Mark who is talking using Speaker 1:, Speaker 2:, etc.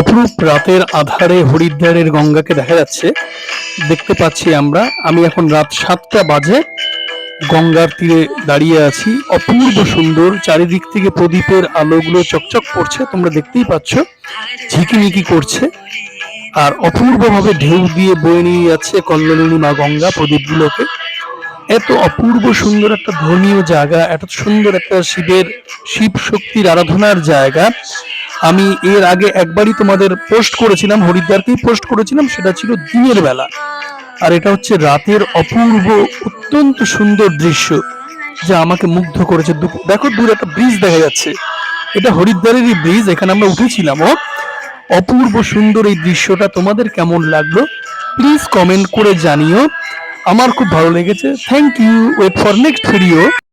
Speaker 1: অপরূপ রাতের আধারে হরিদ্বারের গঙ্গাকে দেখা যাচ্ছে। দেখতে পাচ্ছি আমরা, আমি এখন রাত সাতটা বাজে। গঙ্গার তীরে দাঁড়িয়ে আছি। অপূর্ব সুন্দর, চারিদিক থেকে প্রদীপের আলোগুলো চকচক করছে, তোমরা দেখতেই পাচ্ছ। ঝিকিমিকি করছে। আর অপূর্বভাবে ঢেউ দিয়ে বয়ে নিয়ে যাচ্ছে কল্লোলিনী মা গঙ্গা প্রদীপগুলোকে। এত অপূর্ব সুন্দর একটা ধর্মীয় জায়গা, এত সুন্দর একটা শিবের শিব শক্তির আরাধনার জায়গা। আমি এর আগে একবারই তোমাদের পোস্ট করেছিলাম, হরিদ্বারকেই পোস্ট করেছিলাম, সেটা ছিল দিনের বেলা। আর এটা হচ্ছে রাতের অপূর্ব, অত্যন্ত সুন্দর দৃশ্য, যা আমাকে মুগ্ধ করেছে। দেখো দূরে একটা ব্রিজ দেখা যাচ্ছে। এটা হরিদ্বারেরই ব্রিজ এখানে আমরা উঠেছিলাম। ও, অপূর্ব সুন্দর এই দৃশ্যটা তোমাদের কেমন লাগল? প্লিজ কমেন্ট করে জানিও। আমার খুব ভালো লেগেছে। Thank you wait for next video